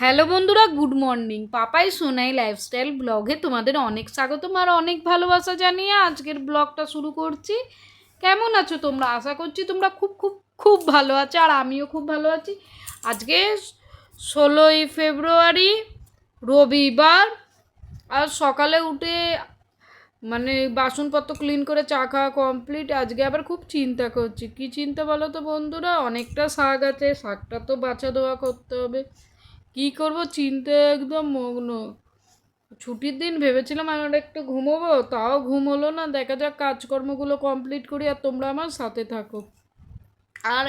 Hello বন্ধুরা, good morning. Papai Sonai lifestyle ব্লগে তোমাদের অনেক স্বাগতম আর অনেক ভালোবাসা জানিয়ে আজকের ব্লগটা শুরু করছি। কেমন আছো তোমরা? আশা করছি তোমরা খুব খুব খুব ভালো আছো আর আমিও খুব ভালো আছি। আজকে ষোলোই ফেব্রুয়ারি, রবিবার, আর সকালে উঠে মানে বাসনপত্র ক্লিন করে চা খাওয়া কমপ্লিট আজকে আবার খুব চিন্তা করছি। কি চিন্তা বলো তো বন্ধুরা? অনেকটা শাক আছে, শাকটা তো বাছা দেওয়া করতে হবে। কি করব? চিন্তায় একদম মগ্ন। ছুটির দিন ভেবেছিলাম আমার একটু ঘুমোবো, তাও ঘুম হলো না। দেখা যাক কাজকর্মগুলো কমপ্লিট করি আর তোমরা আমার সাথে থাকো। আর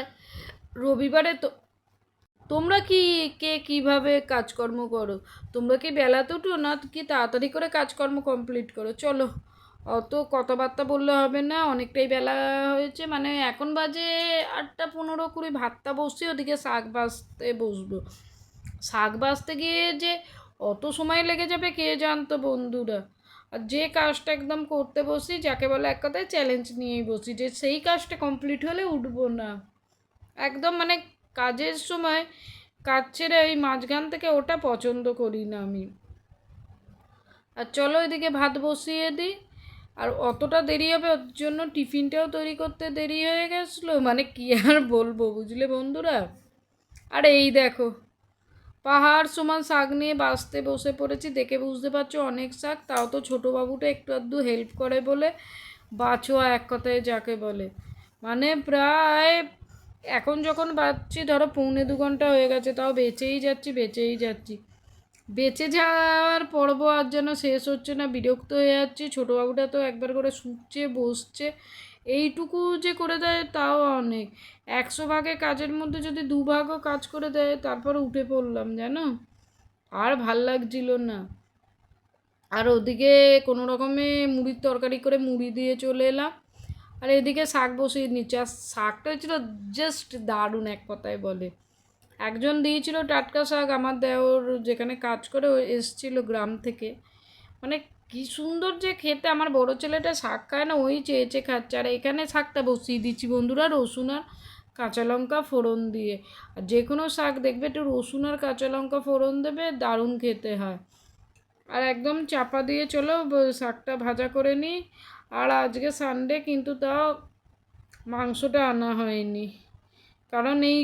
রবিবারে তো, তোমরা কি, কে কীভাবে কাজকর্ম করো? তোমরা কি বেলাতে উঠো না কি তাড়াতাড়ি করে কাজকর্ম কমপ্লিট করো? চলো, অত কথাবার্তা বললে হবে না, অনেকটাই বেলা হয়েছে। মানে এখন বাজে আটটা পনেরো কুড়ি, ভাতটা বসছি, ওদিকে শাক বাজতে বসবো। শাক বাজতে গিয়ে যে অত সময় লেগে যাবে কে জানতো বন্ধুরা? আর যে কাজটা একদম করতে বসি, যাকে বলে এক কথায় চ্যালেঞ্জ নিয়েই বসি, যে সেই কাজটা কমপ্লিট হলে উঠবো না। একদম মানে কাজের সময় কাজ ছেড়ে এই মাঝখান থেকে ওটা পছন্দ করি না আমি। আর চলো এদিকে ভাত বসিয়ে দিই। আর অতটা দেরি হবে, ওর জন্য টিফিনটাও তৈরি করতে দেরি হয়ে গেছিল মানে কী আর বলব, বুঝলে বন্ধুরা? আর এই দেখো পাহাড়, সমান শাক নিয়ে বাঁচতে বসে পড়েছি। দেখে বুঝতে পারছ, অনেক শাক, তাও তো ছোটো বাবুটা একটু আধটু হেল্প করে বলে, বাছোয়া এক কথায় যাকে বলে। মানে প্রায়, এখন যখন বাঁচছি, ধরো পৌনে দু ঘণ্টা হয়ে গেছে, তাও বেঁচেই যাচ্ছি বেঁচেই যাচ্ছি। বেঁচে যাওয়ার পর্ব আর যেন শেষ হচ্ছে না, বিরক্ত হয়ে যাচ্ছি। ছোটো বাবুটা তো একবার করে শুচ্ছে, বসছে এইটুকু যে করে দেয় তাও অনেক। একশো ভাগে কাজের মধ্যে যদি দু ভাগও কাজ করে দেয়, তারপর উঠে পড়লাম, জানো? আর ভালো লাগছিল না। আর ওদিকে কোনো রকমে মুড়ির তরকারি করে মুড়ি দিয়ে চলে এলাম। আর এদিকে শাক বসিয়ে নিচ্ছে। আর শাকটা হয়েছিল জাস্ট দারুণ এক কথায় বলে। একজন দিয়েছিল টাটকা শাক, আমার দেওর যেখানে কাজ করে এসছিল গ্রাম থেকে। মানে কি সুন্দর যে খেতে। আমার বড় ছেলেটা শাক খায় না, ওই চেয়েছে খাচ্ছে। আর এখানে শাকটা বসিয়ে দিচ্ছি বন্ধুরা, রসুন আর কাঁচা লঙ্কা ফোড়ন দিয়ে। আর যে কোনো শাক দেখবে, একটু রসুন আর কাঁচা লঙ্কা ফোড়ন দেবে, দারুণ খেতে হয়। আর একদম চাপা দিয়ে চলো শাকটা ভাজা করে নিই আর আজকে সানডে কিন্তু তাও মাংসটা আনা হয়নি। কারণ এই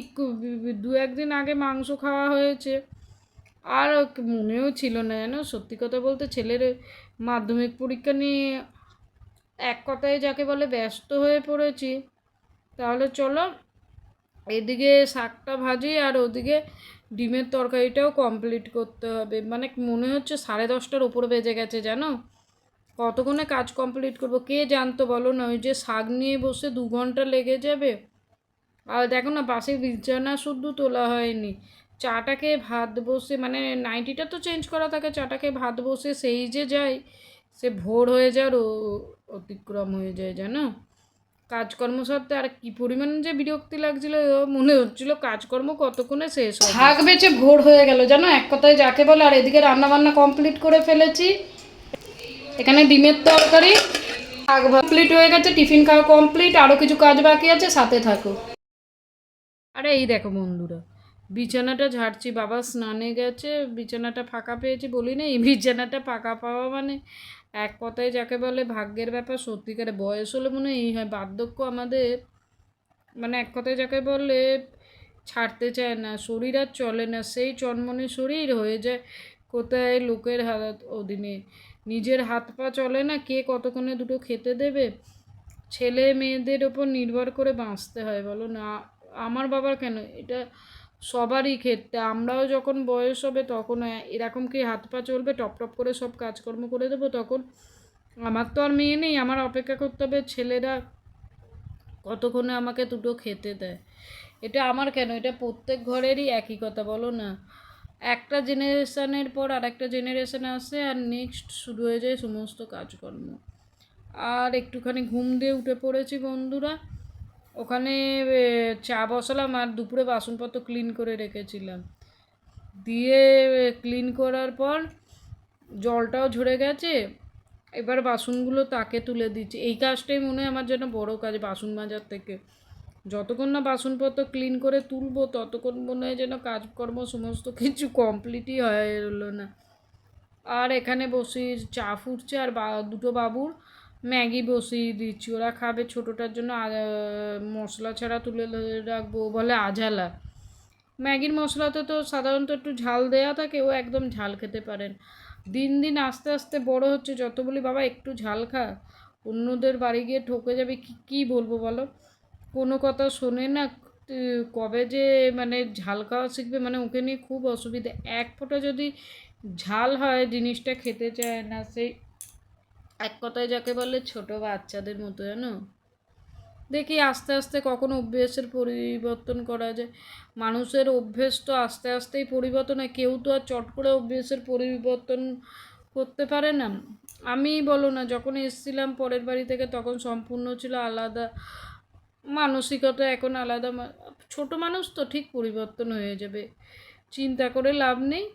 দু, একদিন আগে মাংস খাওয়া হয়েছে। আর মনেও ছিল না, জানো? সত্যি কথা বলতে ছেলের মাধ্যমিক পরীক্ষা নিয়ে এক কথায় যাকে বলে ব্যস্ত হয়ে পড়েছি, তাহলে চলো এদিকে শাকটা ভাজি আর ওদিকে ডিমের তরকারিটাও কমপ্লিট করতে হবে। মানে মনে হচ্ছে সাড়ে দশটার ওপর বেজে গেছে, জানো? কতক্ষণে কাজ কমপ্লিট করব? কে জানতো বলো না? ওই যে শাক নিয়ে বসে দু ঘণ্টা লেগে যাবে। আর দেখো না, পাশে বিছানা শুদ্ধ তোলা হয়নি। চাটাকে ভাত বসে মানে নাইটিটা তো চেঞ্জ করা থাকে চাটাকে ভাত বসে সেই যে যায় সে ভোর হয়ে যাওয়ার ও- অতিক্রম হয়ে যায় জানো? কাজকর্ম সত্ত্বে আর কি পরিমাণ যে বিরক্তি লাগছিল ও মনে হচ্ছিল কাজকর্ম কতক্ষণে শেষ শাক বেচে ভোর হয়ে গেল জানো? এক কথায় যাকে বলে আর এদিকে রান্না বান্না কমপ্লিট করে ফেলেছি। এখানে ডিমের তরকারি শাক কমপ্লিট হয়ে গেছে টিফিন খাওয়া কমপ্লিট আরও কিছু কাজ বাকি আছে সাথে থাকো। আরে এই দেখো বন্ধুরা বিছানাটা ঝাড়ছি, বাবা স্নানে গেছে, বিছানাটা ফাঁকা পেয়েছি বলি না এই বিছানাটা ফাঁকা পাওয়া মানে এক কথায় যাকে বলে ভাগ্যের ব্যাপার, সত্যিকারে বয়স হলে মনে এই হয়, বার্ধক্য আমাদের মানে এক কথায় যাকে বলে ছাড়তে চায় না, শরীর আর চলে না, সেই চনমনে শরীর হয়ে যায়, কোথায় লোকের হাত অধীনে, নিজের হাত পা চলে না, কে কতক্ষণে দুটো খেতে দেবে, ছেলে মেয়েদের ওপর নির্ভর করে বাঁচতে হয়, বলো না, আমার বাবার কেন, এটা সবারই ক্ষেত্রে। আমরাও যখন বয়স হবে তখন এরকম কি হাত পা চলবে, টপ টপ করে সব কাজকর্ম করে দেবো তখন? আমার তো আর মেয়ে নেই, আমার অপেক্ষা করতে হবে ছেলেরা কতক্ষণে আমাকে দুটো খেতে দেয়। এটা আমার কেন? এটা প্রত্যেক ঘরেরই একই কথা, বলো না। একটা জেনারেশানের পর আর একটা জেনারেশন আসে আর নেক্সট শুরু হয়ে যায় সমস্ত কাজকর্ম। আর একটুখানি ঘুম দিয়ে উঠে পড়েছি বন্ধুরা। ওখানে চা বসালাম আর দুপুরে বাসনপত্র ক্লিন করে রেখেছিলাম। দিয়ে ক্লিন করার পর জলটাও ঝরে গেছে। এবার বাসনগুলো তাকে তুলে দিচ্ছি। এই কাজটাই মনে হয় আমার জন্য বড় কাজ বাসন মাজার থেকে। যতক্ষণ না বাসনপত্র ক্লিন করে তুলবো, ততক্ষণ মনে হয় যেন কাজকর্ম সমস্ত কিছু কমপ্লিটই হলো না। আর এখানে বসি চা ফুটছে আর বা, দুটো বাবুর। ম্যাগি বসিয়ে দিচ্ছি। ওরা খাবে ছোটোটার জন্য মশলা ছাড়া তুলে রাখব বলে আঝালা। ম্যাগির মশলাতে তো সাধারণত একটু ঝাল দেওয়া থাকে, ও একদম ঝাল খেতে পারেন দিন দিন আস্তে আস্তে বড় হচ্ছে, যত বলি, বাবা, একটু ঝাল খা। অন্যদের বাড়ি গিয়ে ঠকে যাবে, কি, কী বলব বলো? কোনো কথা শোনে না কবে যে মানে ঝাল খাওয়া শিখবে মানে ওকে নিয়ে খুব অসুবিধা। এক ফোঁটা যদি ঝাল হয়, জিনিসটা খেতে চায় না, সেই এক কথায় যাকে বলে ছোট বাচ্চাদের মতো, জানো? দেখি আস্তে আস্তে কখন অভ্যেসের পরিবর্তন করা যায়। মানুষের অভ্যেস তো আস্তে আস্তেই পরিবর্তন হয়। কেউ তো আর চট করে অভ্যেসের পরিবর্তন করতে পারে না। আমি বলো না, যখন এসেছিলাম পরের বাড়ি থেকে তখন সম্পূর্ণ ছিল আলাদা। মানসিকতা এখন আলাদা। ছোট মানুষ তো ঠিক পরিবর্তন হয়ে যাবে। চিন্তা করে লাভ নেই।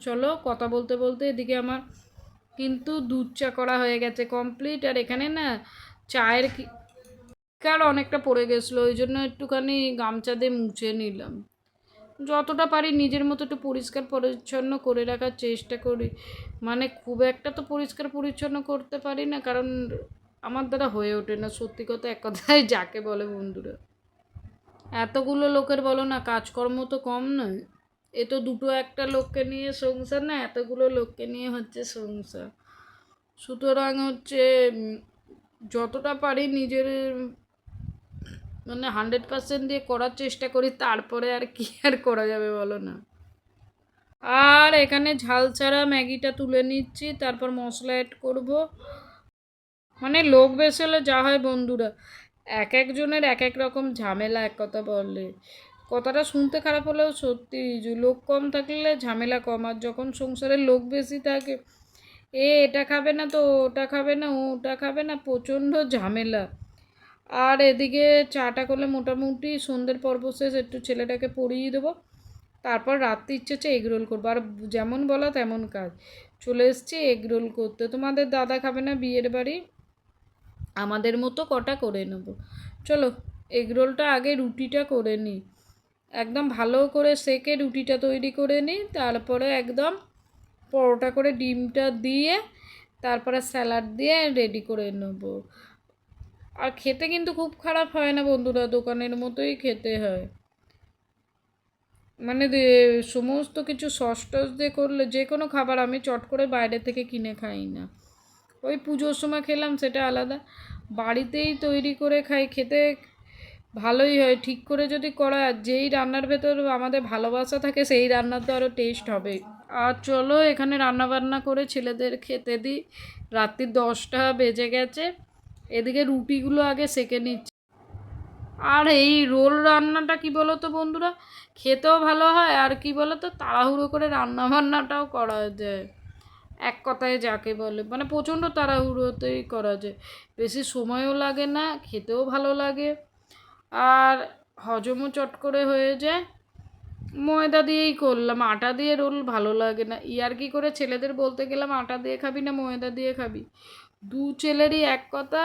চলো কথা বলতে বলতে এদিকে আমার কিন্তু দুধ চা করা হয়ে গেছে কমপ্লিট আর এখানে না চায়ের কার অনেকটা পড়ে গেছিল, ওই জন্য একটুখানি গামছা দিয়ে মুছে নিলাম। যতটা পারি নিজের মতো একটু পরিষ্কার পরিচ্ছন্ন করে রাখার চেষ্টা করি। মানে খুব একটা তো পরিষ্কার পরিচ্ছন্ন করতে পারি না, কারণ আমার দ্বারা হয়ে ওঠে না। সত্যি কথা এক কথায় যাকে বলে বন্ধুরা। এতগুলো লোকের বলো না, কাজকর্ম তো কম নয়। এ তো দুটো একটা লোককে নিয়ে সংসার না, এতগুলো লোককে নিয়ে হচ্ছে সংসার। সুতরাং হচ্ছে যতটা পারি নিজের মানে হান্ড্রেড পার্সেন্ট দিয়ে করার চেষ্টা করি, তারপরে আর কি আর করা যাবে বলো না? আর এখানে ঝাল ছাড়া ম্যাগিটা তুলে নিচ্ছি, তারপর মশলা অ্যাড করব। মানে লোক বেশ হলে যা হয় বন্ধুরা, এক একজনের এক এক রকম ঝামেলা, এক কথা বললে কথাটা শুনতে খারাপ হলেও সত্যি লোক কম থাকলে ঝামেলা কম, আর যখন সংসারে লোক বেশি থাকে, এ, এটা খাবে না তো, ওটা খাবে না, ওটা খাবে না প্রচণ্ড ঝামেলা। আর এদিকে চাটা করলে মোটামুটি সন্ধ্যের পর্ব শেষ, একটু ছেলেটাকে পড়িয়ে দেবো। তারপর রাত্রি ইচ্ছে হচ্ছে এগ রোল করব। আর যেমন বলা তেমন কাজ। চলে এসছি এগ রোল করতে। তোমাদের দাদা খাবে না বিয়ের বাড়ি? আমাদের মতো কটা করে নেব। চলো, এগ রোলটা আগে রুটিটা করে নিই। একদম ভালো করে সেকে রুটিটা তৈরি করে নিই, তারপরে একদম পরোটা করে ডিমটা দিয়ে তারপরে স্যালাড দিয়ে রেডি করে নেব। আর খেতে কিন্তু খুব খারাপ হয় না বন্ধুরা, দোকানের মতোই খেতে হয়। মানে সমস্ত কিছু সস টস দিয়ে করলে, যে কোনো খাবার আমি চট করে বাইরে থেকে কিনে খাই না। ওই পুজোর সময় খেলাম, সেটা আলাদা। বাড়িতেই তৈরি করে খাই, খেতে ভালোই হয়, ঠিক করে যদি করা যেই রান্নার ভেতর আমাদের ভালোবাসা থাকে সেই রান্নার তো আরও টেস্ট হবে। আর চলো এখানে রান্না বান্না করে ছেলেদের খেতে দিই। রাত্রির দশটা বেজে গেছে। এদিকে রুটিগুলো আগে সেকে নিচ্ছি। আর এই রোল রান্নাটা কি বলো তো বন্ধুরা? খেতেও ভালো হয় আর কি বলো তো তাড়াহুড়ো করে রান্না বান্নাটাও করা যায়। এক কথায় যাকে বলে। মানে প্রচণ্ড তাড়াহুড়োতেই করা যায়। বেশি সময়ও লাগে না, খেতেও ভালো লাগে। আর হজমও চট করে হয়ে যায়। ময়দা দিয়েই করলাম। আটা দিয়ে রোল ভালো লাগে না। ইয়ার কি করে ছেলেদের বলতে গেলাম, আটা দিয়ে খাবি না ময়দা দিয়ে খাবি? দু ছেলেরই এক কথা,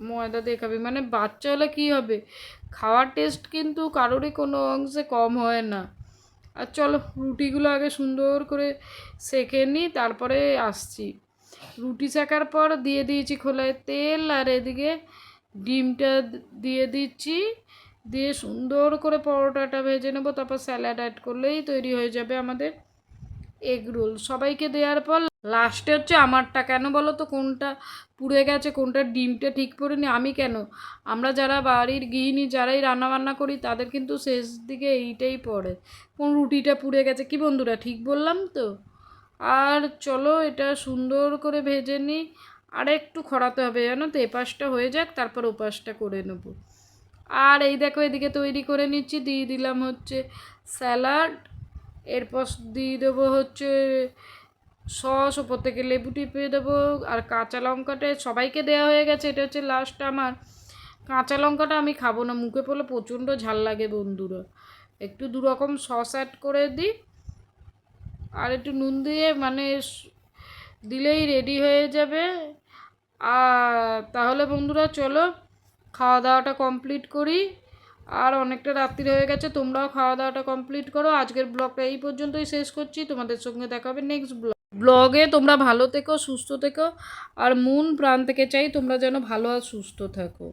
ময়দা দিয়ে খাবি। মানে বাচ্চা হলে কী হবে? খাওয়ার টেস্ট কিন্তু কারোরই কোনো অংশে কম হয় না। আর চলো, রুটিগুলো আগে সুন্দর করে সেঁকে নিই, তারপরে আসছি। রুটি সেকার পর দিয়ে দিয়েছি খোলায় তেল, আর এদিকে ডিমটা দিয়ে দিচ্ছি, দিয়ে সুন্দর করে পরোটাটা ভেজে নেব, তারপর স্যালাড অ্যাড করলেই তৈরি হয়ে যাবে আমাদের এগ রোল। সবাইকে দেওয়ার পর লাস্টে হচ্ছে আমারটা কেন বলো তো? কোনটা পুড়ে গেছে, কোনটা ডিমটা ঠিক করিনি আমি কেন? আমরা যারা বাড়ির গৃহিণী, যারাই রান্না বান্না করি, তাদের কিন্তু শেষ দিকে এইটাই পড়ে। কোন রুটিটা পুড়ে গেছে, কি বন্ধুরা, ঠিক বললাম তো? আর চলো এটা সুন্দর করে ভেজে নিই। আর একটু খরাতে হবে, জানো তো? এপাশটা হয়ে যাক, তারপর ওপাশটা করে নেব। আর এই দেখো, এদিকে তৈরি করে নিচ্ছি, দিয়ে দিলাম হচ্ছে স্যালাড। এরপর দিয়ে দেবো হচ্ছে সস, ওপর থেকে লেবু টিপে দেবো, আর কাঁচা লঙ্কাটা সবাইকে দেওয়া হয়ে গেছে, এটা হচ্ছে লাস্ট আমার। কাঁচা লঙ্কাটা আমি খাব না, মুখে পড়লে প্রচণ্ড ঝাল লাগে বন্ধুরা। একটু দু রকম সস অ্যাড করে দিই। আর একটু নুন দিয়ে মানে দিলেই রেডি হয়ে যাবে। আর তাহলে বন্ধুরা চলো খাওয়া দাওয়াটা কমপ্লিট করি। আর অনেকটা রাত্রি হয়ে গেছে, তোমরাও খাওয়া দাওয়াটা কমপ্লিট করো। আজকের ব্লগটা এই পর্যন্তই শেষ করছি। তোমাদের সঙ্গে দেখা হবে নেক্সট ব্লগ ব্লগে তোমরা ভালো থেকো, সুস্থ থেকো। আর মন প্রাণ থেকে চাই তোমরা যেন ভালো আর সুস্থ থাকো।